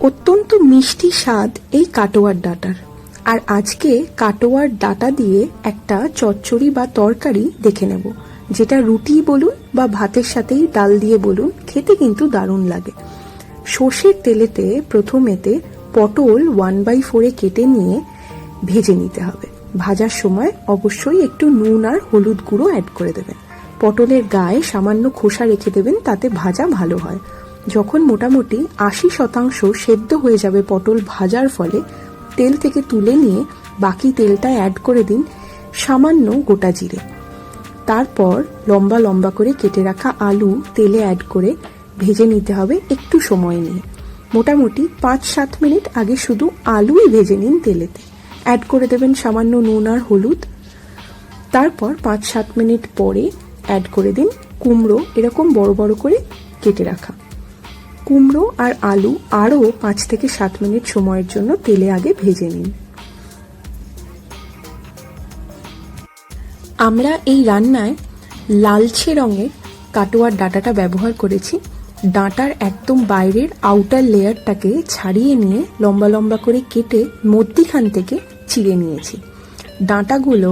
অত্যন্ত মিষ্টি স্বাদ এই কাটোয়ার ডাটার। আর আজকে কাটোয়ার ডাটা দিয়ে একটা চচ্চড়ি বা তরকারি দেখে নেব, যেটা রুটি বলুন বা ভাতের সাথেই ডাল দিয়ে বলুন, খেতে কিন্তু দারুণ লাগে। সর্ষের তেলেতে প্রথমেতে পটল ওয়ান বাই ফোরে কেটে নিয়ে ভেজে নিতে হবে। ভাজার সময় অবশ্যই একটু নুন আর হলুদ গুঁড়ো অ্যাড করে দেবেন। পটলের গায়ে সামান্য খোসা রেখে দেবেন, তাতে ভাজা ভালো হয়। যখন মোটামুটি আশি শতাংশ সেদ্ধ হয়ে যাবে পটল ভাজার ফলে, তেল থেকে তুলে নিয়ে বাকি তেলটা অ্যাড করে দিন সামান্য গোটা জিরে। তারপর লম্বা লম্বা করে কেটে রাখা আলু তেলে অ্যাড করে ভেজে নিতে হবে একটু সময় নিয়ে। মোটামুটি পাঁচ সাত মিনিট আগে শুধু আলুই ভেজে নিন তেলেতে। অ্যাড করে দেবেন সামান্য নুন আর হলুদ। তারপর পাঁচ সাত মিনিট পরে অ্যাড করে দিন কুমড়ো, এরকম বড় বড় করে কেটে রাখা। কুমড়ো আর আলু আরও পাঁচ থেকে সাত মিনিট সময়ের জন্য তেলে আগে ভেজে নিন। আমরা এই রান্নায় লালচে রঙের কাটোয়ার ডাটাটা ব্যবহার করেছি। ডাঁটার একদম বাইরের আউটার লেয়ারটাকে ছাড়িয়ে নিয়ে লম্বা লম্বা করে কেটে মধ্যিখান থেকে চিড়ে নিয়েছি। ডাঁটাগুলো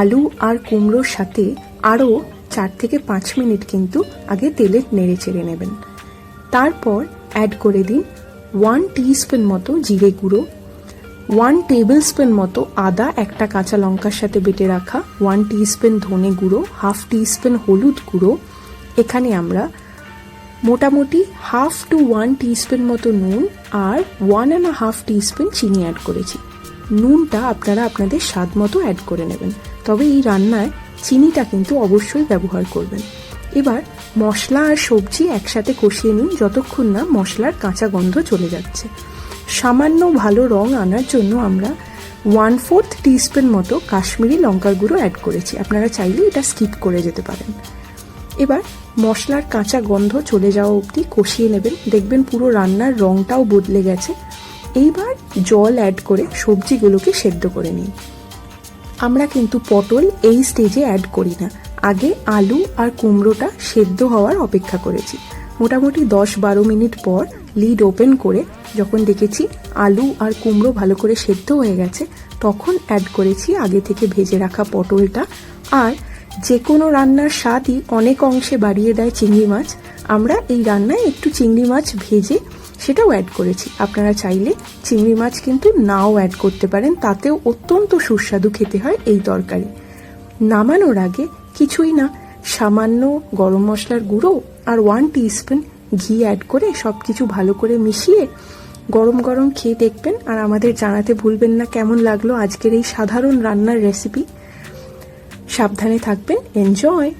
আলু আর কুমড়োর সাথে আরও চার থেকে পাঁচ মিনিট কিন্তু আগে তেলে নেড়ে চেড়ে নেবেন। তারপর অ্যাড করে দিন ওয়ান টিস্পুন মতো জিরে গুঁড়ো ওয়ান টেবিল স্পুন মতো আদা, একটা কাঁচা লঙ্কার সাথে বেটে রাখা ওয়ান টিস্পুন ধনে গুঁড়ো হাফ টিস্পুন হলুদ গুঁড়ো। এখানে আমরা মোটামুটি হাফ টু ওয়ান টিস্পুন মতো নুন আর ওয়ান অ্যান্ড হাফ টিস্পুন চিনি অ্যাড করেছি। নুনটা আপনারা আপনাদের স্বাদ মতো অ্যাড করে নেবেন। তবে এই রান্নায় চিনিটা কিন্তু অবশ্যই ব্যবহার করবেন। এবার মশলা আর সবজি একসাথে কষিয়ে নিন যতক্ষণ না মশলার কাঁচা গন্ধ চলে যাচ্ছে। সামান্য ভালো রং আনার জন্য আমরা ওয়ান ফোর্থ টিস্পুন মতো কাশ্মীরি লঙ্কার গুঁড়ো অ্যাড করেছি। আপনারা চাইলে এটা স্কিপ করে যেতে পারেন। এবার মশলার কাঁচা গন্ধ চলে যাওয়া অবধি কষিয়ে নেবেন। দেখবেন পুরো রান্নার রংটাও বদলে গেছে। এইবার জল অ্যাড করে সবজিগুলোকে সেদ্ধ করে নিন। আমরা কিন্তু পটল এই স্টেজে অ্যাড করি না। আগে আলু আর কুমড়োটা সেদ্ধ হওয়ার অপেক্ষা করেছি। মোটামুটি দশ বারো মিনিট পর লিড ওপেন করে যখন দেখেছি আলু আর কুমড়ো ভালো করে সেদ্ধ হয়ে গেছে, তখন অ্যাড করেছি আগে থেকে ভেজে রাখা পটলটা। আর যে কোনো রান্নার স্বাদই অনেক অংশে বাড়িয়ে দেয় চিংড়ি মাছ। আমরা এই রান্নায় একটু চিংড়ি মাছ ভেজে সেটাও অ্যাড করেছি। আপনারা চাইলে চিংড়ি মাছ কিন্তু নাও অ্যাড করতে পারেন, তাতেও অত্যন্ত সুস্বাদু খেতে হয় এই তরকারি। নামানোর আগে কিছুই না, সামান্য গরম মশলার গুঁড়ো আর ওয়ান টিস্পুন ঘি অ্যাড করে সব কিছু ভালো করে মিশিয়ে গরম গরম খেয়ে দেখবেন আর আমাদের জানাতে ভুলবেন না কেমন লাগল আজকের এই সাধারণ রান্নার রেসিপি সাবধানে থাকবেন এনজয়